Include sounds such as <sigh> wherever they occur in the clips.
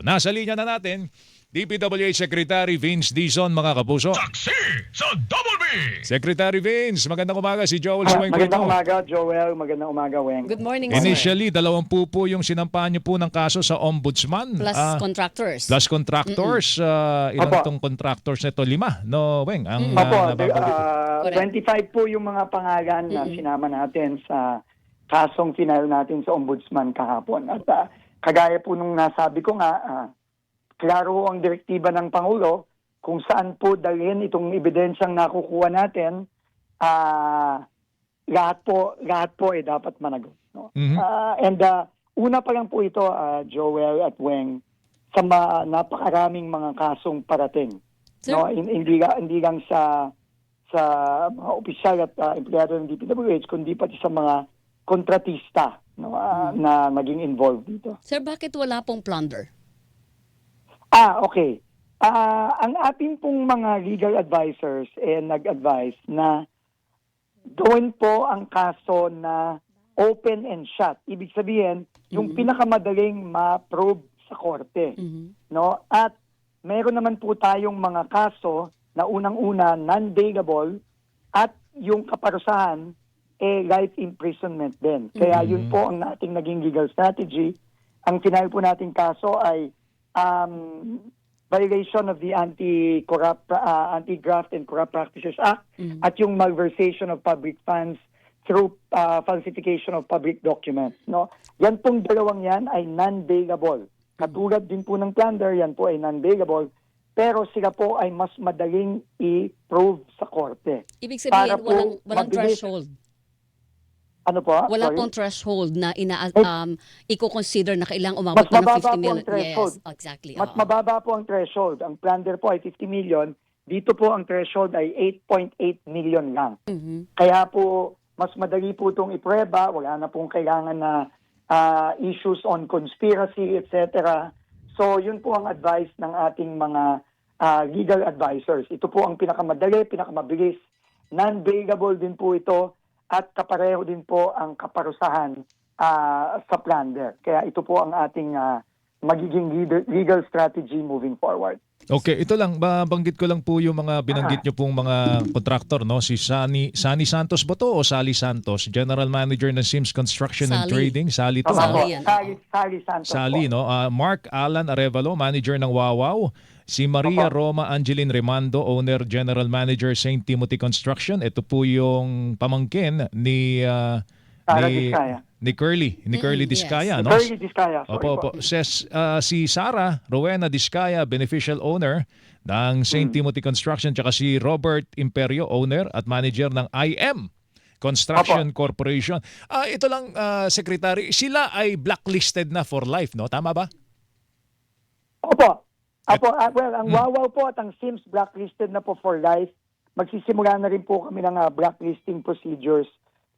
Nasa linya na natin, DPWH Secretary Vince Dizon, mga kapuso. Taxi sa Double B! Secretary Vince, magandang umaga si Joel Ah, Suweng magandang umaga, Joel. Magandang umaga, Weng. Good morning, sir. Initially, dalawang po po yung sinampahan niyo po ng kaso sa ombudsman. Plus Ah, contractors. plus contractors. ah, ilan Opo. tong contractors nito? Lima, no, Weng? Ang Opo, ah, nababanggit. ah, Correct. 25 po yung mga pangalan na sinama natin sa kasong final natin sa Ombudsman kahapon. At ah, kagaya po nung nasabi ko nga, ah, klaro ang direktiba ng Pangulo kung saan po dalhin itong ebidensyang nakukuha natin, ah, lahat po, lahat po ay dapat managot. No? Mhm. Ah, and ah, una pa lang po ito, ah, Joel at Weng, sa ma- napakaraming mga kasong parating. Sir? No, hin- hindi, hindi lang sa sa mga opisyal at ah, empleyado ng DPWH, kundi pati sa mga kontratista no, ah, na naging involved dito. Sir, bakit wala pong plunder? Ah, okay. Ah, ang ating pong mga legal advisors eh nag-advise na gawin po ang kaso na open and shut. Ibig sabihin, yung pinakamadaling ma-probe sa korte. Mhm. no? At meron naman po tayong mga kaso na unang-una non-bailable at yung kaparusahan eh life imprisonment din. Kaya yun po ang ating naging legal strategy. Ang final po nating kaso ay um, violation of the anti-corrupt uh, anti-graft and corrupt practices act at yung malversation of public funds through uh, falsification of public documents no yan pong dalawang yan ay non-bailable katulad din po ng plunder yan po ay non-bailable pero sila po ay mas madaling i-prove sa korte Ibig Para sabihin, po walang, walang mabilis- threshold. Ano po Wala Sorry? pong threshold na ina um, i-consider na kailangang umabot Mas pa ng mababa 50 po ang million. threshold. Yes, exactly. Mas oo. mababa po ang threshold. Ang plunder po ay 50 million. Dito po ang threshold ay 8.8 million lang. Mhm. Kaya po, mas madali po itong iprueba. Wala na pong kailangan na ah, issues on conspiracy, etc. So, yun po ang advice ng ating mga ah, legal advisors. Ito po ang pinakamadali, pinakamabilis. Non-bailable din po ito at kapareho din po ang kaparusahan ah, sa plunder. Kaya ito po ang ating ah, magiging legal, strategy moving forward. Okay, ito lang, babanggit ko lang po yung mga binanggit nyo pong mga contractor, no? Si Sani, Sani Santos ba to o Sally Santos? General Manager ng Sims Construction and Sally. Trading. Sally to. Sally yan, Sally, Sally Santos Sally, po. no? Ah, Mark Alan Arevalo, manager ng Wawaw. Si Maria Opo. Roma Angeline Remando, owner, general manager St. Timothy Construction. Ito po yung pamangkin ni ah, Sara ni, Vizcaya. ni Curly, ni Mm, Curly yes. Discaya, no? Curly Discaya. Sorry Opo, opo. po. Ses, ah, si Sara Rowena Discaya, beneficial owner ng St. Timothy Construction, tsaka si Robert Imperio, owner at manager ng IM Construction Corporation. Ah, ito lang, ah, Secretary, sila ay blacklisted na for life, no? Tama ba? Opo. Opo, ah, well, Hmm. ang Wawaw po at ang Sims blacklisted na po for life. Magsisimula na rin po kami ng ah, blacklisting procedures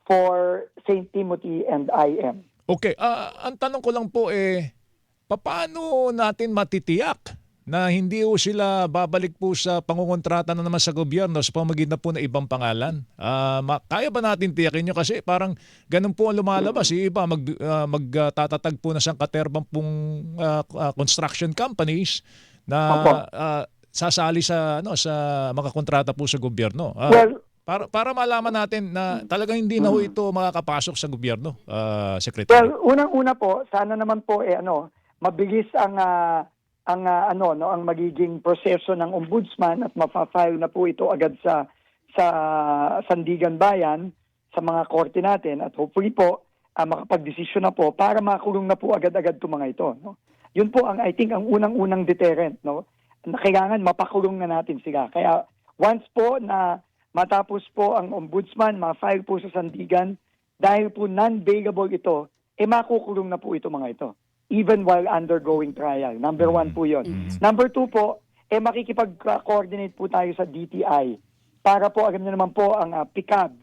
for St. Timothy and IM. Okay, ah, ang tanong ko lang po eh, paano natin matitiyak na hindi po sila babalik po sa pangungontrata na naman sa gobyerno sa pamagitan po ng ibang pangalan? Ma- kaya ba natin tiyakin nyo? Kasi parang ganun po ang lumalabas. Yung iba mag, ah, magtatatag po na sa katerbang pong ah, construction companies na Opo. ah, sasali sa ano sa makakontrata po sa gobyerno. Ah, Well, para para malaman natin na talagang hindi na ho ito makakapasok sa gobyerno, ah, Secretary. well, unang-una po, sana naman po eh ano, mabilis ang ah, ang ah, ano no, ang magiging proseso ng ombudsman at mafa-file na po ito agad sa sa Sandigan Bayan sa mga korte natin at hopefully po ah, makapagdesisyon na po para makulong na po agad-agad 'tong mga ito no. Yun po ang I think ang unang-unang deterrent no. Na kailangan mapakulong na natin sila. Kaya once po na matapos po ang ombudsman, ma-file po sa Sandigan dahil po non-bailable ito, eh makukulong na po ito mga ito even while undergoing trial. Number one po yun. Number two po, eh makikipag-coordinate po tayo sa DTI para po, alam niyo naman po, ang ah, PICAB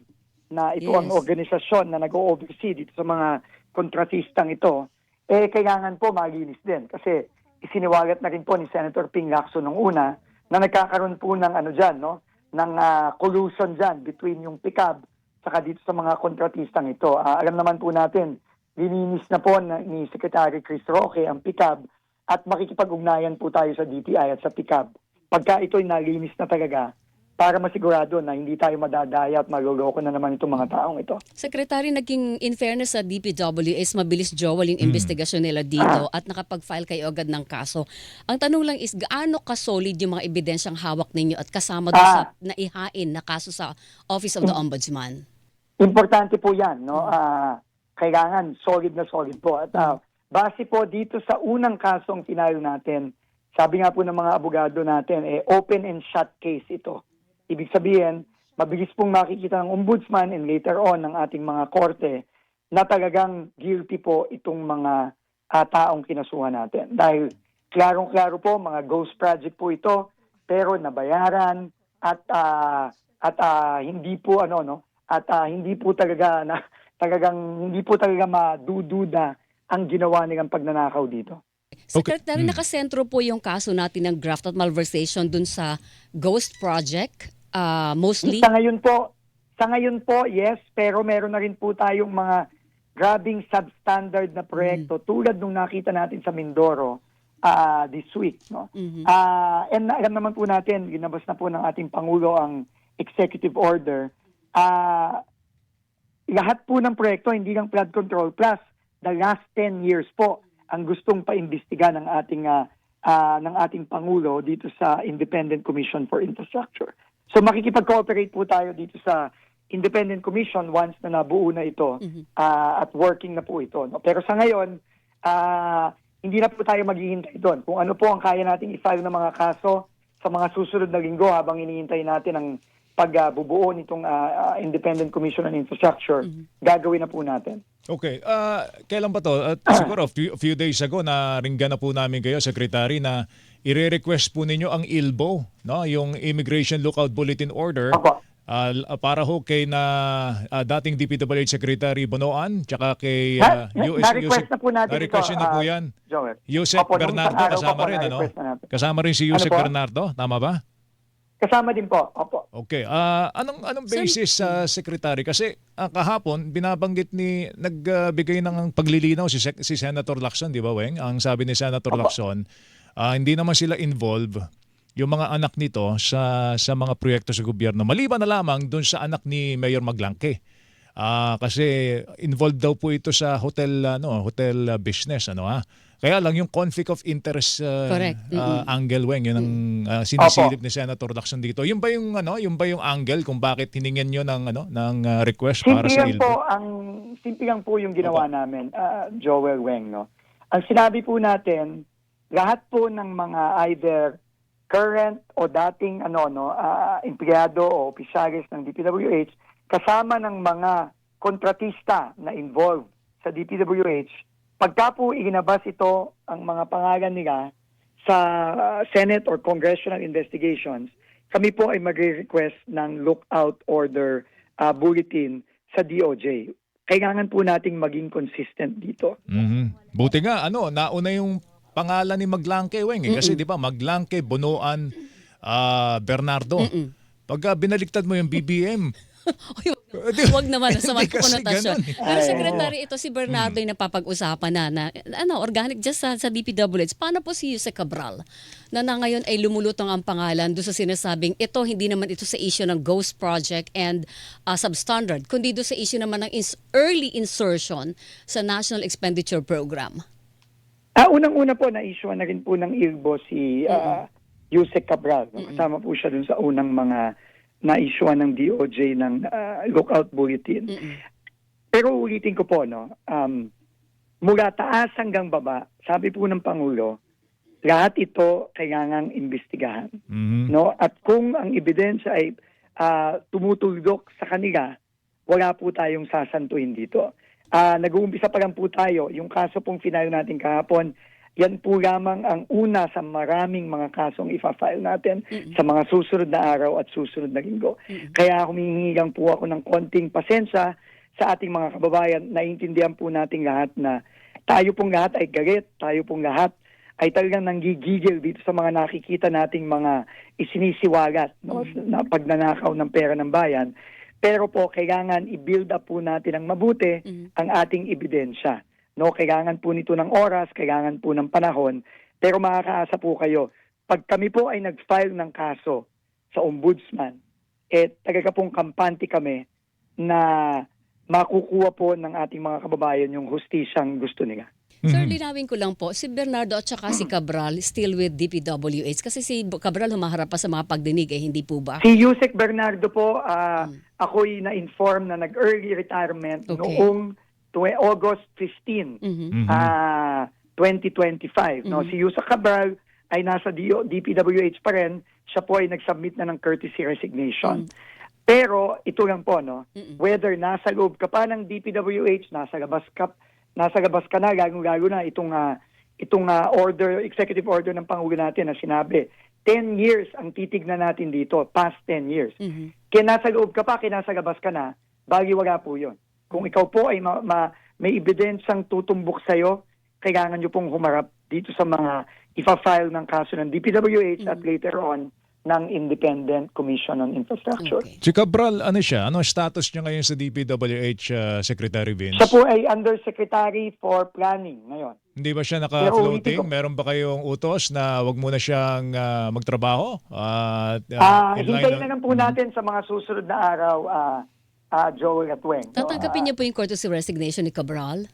na ito ang Yes. organisasyon na nag-oversee dito sa mga kontratistang ito, eh kailangan po malinis din. Kasi isiniwalat na rin po ni Senator Ping Lacson nung una na nagkakaroon po ng ano dyan, no? ng ah, collusion dyan between yung PICAB saka dito sa mga kontratistang ito. Ah, alam naman po natin, lininis na po na, ni Secretary Chris Roque ang PICAB at makikipag-ugnayan po tayo sa DTI at sa PICAB pagka ito'y nalinis na talaga para masigurado na hindi tayo madadaya at maluloko na naman itong mga taong ito. Secretary, naging in fairness sa DPWS, mabilis Joel yung investigasyon nila dito at nakapag-file kayo agad ng kaso. Ang tanong lang is, gaano ka-solid yung mga ebidensyang hawak ninyo at kasama doon sa Ah. naihain na kaso sa Office of the Ombudsman? Importante po yan, no? Ah, kailangan solid na solid po. At ah, base po dito sa unang kasong pinalo natin, sabi nga po ng mga abogado natin, eh, open and shut case ito. Ibig sabihin, mabilis pong makikita ng ombudsman and later on ng ating mga korte na talagang guilty po itong mga ah, taong kinasuhan natin. Dahil klarong-klaro po, mga ghost project po ito, pero nabayaran at ah, at ah, hindi po ano no at ah, hindi po talaga na talagang hindi po talaga madududa ang ginawa nilang pagnanakaw dito. Secretary, Mm. nakasentro po yung kaso natin ng graft at malversation dun sa Ghost Project, ah, mostly. Sa ngayon po, sa ngayon po, yes, pero meron na rin po tayong mga grabing substandard na proyekto tulad nung nakita natin sa Mindoro ah, this week, no? Mhm. Ah, and alam naman po natin, ginabas na po ng ating Pangulo ang executive order. Ah, lahat po ng proyekto, hindi lang flood control, plus the last 10 years po ang gustong paimbestiga ng ating ah, ah, ng ating Pangulo dito sa Independent Commission for Infrastructure. So makikipag-cooperate po tayo dito sa Independent Commission once na nabuo na ito Mhm. ah, at working na po ito. No? Pero sa ngayon, ah, hindi na po tayo maghihintay doon. Kung ano po ang kaya nating i-file ng mga kaso sa mga susunod na linggo habang hinihintay natin ang pagbubuo nitong ah, ah, Independent Commission on Infrastructure, gagawin na po natin. Okay, ah, kailan ba to? At <clears throat> siguro a few, a few days ago na ringgan na po namin kayo, Secretary, na ire-request po ninyo ang ILBO, no? yung Immigration Lookout Bulletin Order, Opo. ah, l- para ho kay na ah, dating DPWH Secretary Bonoan, tsaka kay uh, na- na-request na po natin na-request ito, na po ah, yan. Joel. Yusek Opo, Bernardo, kasama rin, ano? Kasama rin si Ano Yusek po? Bernardo, tama ba? Kasama din po. Opo. Okay. Ah, anong anong basis sa secretary kasi ah, kahapon binabanggit ni nagbigay ng paglilinaw si si Senator Lacson, di ba, Weng? Ang sabi ni Senator Opo. Lacson, ah, hindi naman sila involved yung mga anak nito sa sa mga proyekto sa gobyerno. Maliban na lamang doon sa anak ni Mayor Maglangke. Ah, kasi involved daw po ito sa hotel ano, hotel ah, business ano ha. Kaya lang yung conflict of interest ah, Correct. ah, Mm-mm. angle weng yun ang ah, sinisilip ni Senator Lacson dito. Yung ba yung ano, yung ba yung angle kung bakit hiningin niyo ng ano ng ah, request para Simple sa lang ILBO? po ang simple lang po yung ginawa namin, ah, Joel Weng, no. Ang sinabi po natin, lahat po ng mga either current o dating ano no, ah, empleyado o opisyalis ng DPWH kasama ng mga kontratista na involved sa DPWH, pagka po inabas ito ang mga pangalan nila sa Senate or congressional investigations, kami po ay magre-request ng lookout order ah, bulletin sa DOJ. Kailangan po nating maging consistent dito. Mhm. Buti nga ano, nauna yung pangalan ni Maglangke weng eh. kasi di ba Maglangke, Bonoan, ah, Bernardo. Mm-mm. Pagka binaliktad mo yung BBM, Uy, <laughs> di- Huwag naman sa Hindi kasi konotasyon. ganun eh. Pero Ay, Secretary, ito si Bernardo yung napapag-usapan na, na ano, organic just sa, sa DPWH. Paano po si Jose Cabral na, na ngayon ay lumulutong ang pangalan doon sa sinasabing ito, hindi naman ito sa issue ng Ghost Project and uh, Substandard, kundi doon sa issue naman ng ins- early insertion sa National Expenditure Program. Ah, unang-una po na-issue na rin po ng ILBO si ah, Yusek Cabral. Kasama po siya dun sa unang mga na-issue ng DOJ ng ah, lookout bulletin. Mm-mm. Pero ulitin ko po, no, um, mula taas hanggang baba, sabi po ng Pangulo, lahat ito kailangang imbestigahan. Mhm. No? At kung ang ebidensya ay ah, tumutulok sa kanila, wala po tayong sasantuhin dito. Ah, nag-uumpisa pa lang po tayo. Yung kaso pong final natin kahapon, yan po lamang ang una sa maraming mga kasong ifa-file natin sa mga susunod na araw at susunod na linggo. Kaya humihingi lang po ako ng konting pasensya sa ating mga kababayan. Naiintindihan po nating lahat na tayo pong lahat ay galit, tayo pong lahat ay talagang nanggigigil dito sa mga nakikita nating mga isinisiwalat no, na pagnanakaw ng pera ng bayan. Pero po, kailangan i-build up po natin ang mabuti Mhm. ang ating ebidensya. No, kailangan po nito ng oras, kailangan po ng panahon Pero makakaasa po kayo, pag kami po ay nag-file ng kaso sa ombudsman, eh talaga pong kampante kami na makukuha po ng ating mga kababayan yung hustisyang gusto nila. Sir, Mhm. linawin ko lang po, si Bernardo at saka si Cabral still with DPWH kasi si Cabral humaharap pa sa mga pagdinig eh, hindi po ba? Si Yusek Bernardo po, ah, ako'y na-inform na nag-early retirement Okay. noong August 15, Mhm. Mhm. ah 2025. No, Mhm. si Yusek Cabral ay nasa DPWH pa rin. Siya po ay nag-submit na ng courtesy resignation. Pero ito lang po no, whether nasa loob ka pa ng DPWH, nasa labas ka nasa labas ka na lalo na itong ah, itong ah, order executive order ng pangulo natin na sinabi 10 years ang titignan natin dito, past 10 years. Mhm. Kaya nasa loob ka pa, kaya nasa labas ka na, bali wala po yun. Kung ikaw po ay ma- ma- may ebidensyang tutumbok sa'yo, kailangan nyo pong humarap dito sa mga ipa-file ng kaso ng DPWH at later on ng Independent Commission on Infrastructure. Okay. Si Cabral, ano siya? Ano status niya ngayon sa DPWH, uh, Secretary Vince? Siya po ay Undersecretary for Planning ngayon. Hindi ba siya naka-floating? Meron ba kayong utos na wag muna siyang ah, magtrabaho? At, ah, Ah, in line hintayin na lang po natin sa mga susunod na araw, ah ah, Joel at Weng. Tatanggapin niyo po yung courtesy resignation ni Cabral?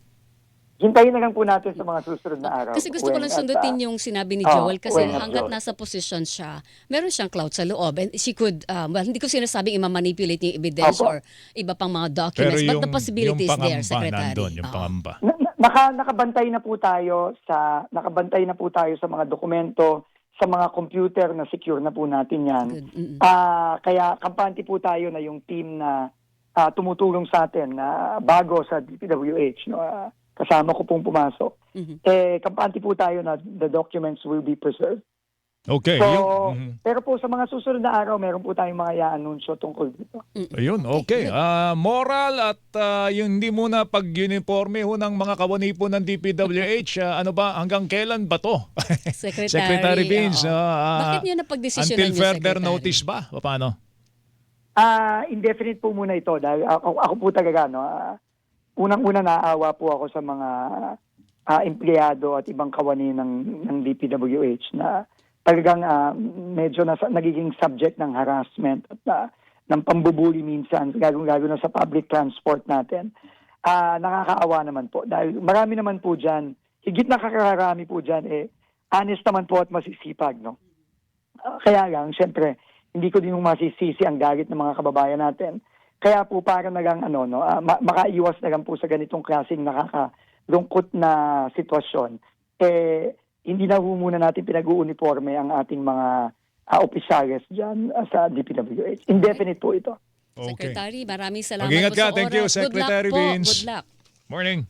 Hintayin na lang po natin sa mga susunod na araw. Kasi gusto ko lang sundutin yung sinabi ni oh, Joel kasi well, hanggat nasa posisyon siya, meron siyang clout sa loob and she could, uh, well, hindi ko sinasabing ima-manipulate yung evidence Opo. or iba pang mga Pero documents, yung, but the possibility yung is there, Secretary. nandun, yung Oo. pangamba. Na- na- naka nakabantay na po tayo sa nakabantay na po tayo sa mga dokumento sa mga computer na secure na po natin 'yan. Good. Mm-mm. Ah, kaya kampante po tayo na yung team na ah, tumutulong sa atin na bago sa DPWH no. ah, kasama ko pong pumasok. Mhm. Eh kampante po tayo na the documents will be preserved. Okay. So, mhm. pero po sa mga susunod na araw meron po tayong mga i-anunsyo tungkol dito. Ayun, okay. Ah, moral at ah, yung hindi muna pag-uniforme ho ng mga kawani po ng DPWH, ah, ano ba, hanggang kailan ba to? <laughs> Secretary, Secretary Vince, oo. ah, Bakit niyo napagdesisyonan until further Secretary? notice ba? O Paano? Ah, indefinite po muna ito dahil ako, ako po talaga no. ah, unang-una naawa po ako sa mga ah, empleyado at ibang kawani ng ng DPWH na talagang ah, medyo nasa, nagiging subject ng harassment at ah, ng pambubuli minsan, lalo-lalo na sa public transport natin. Ah, nakakaawa naman po dahil marami naman po diyan, higit na kakarami po diyan eh honest naman po at masisipag, no. Ah, kaya lang, syempre, hindi ko din masisisi ang galit ng mga kababayan natin. Kaya po para na lang ano no, ma- makaiwas na lang po sa ganitong klaseng nakakalungkot na sitwasyon. Eh hindi na po muna natin pinag-uuniforme ang ating mga ah, opisyales diyan ah, sa DPWH. Indefinite po ito. Okay. Secretary, maraming salamat Mag-ingat po ka. sa Thank you, oras. Good luck Secretary po. Vince. Good luck. Morning.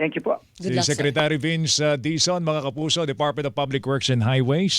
Thank you po. Good si luck, sir. Secretary Vince uh, Dizon, mga kapuso, Department of Public Works and Highways.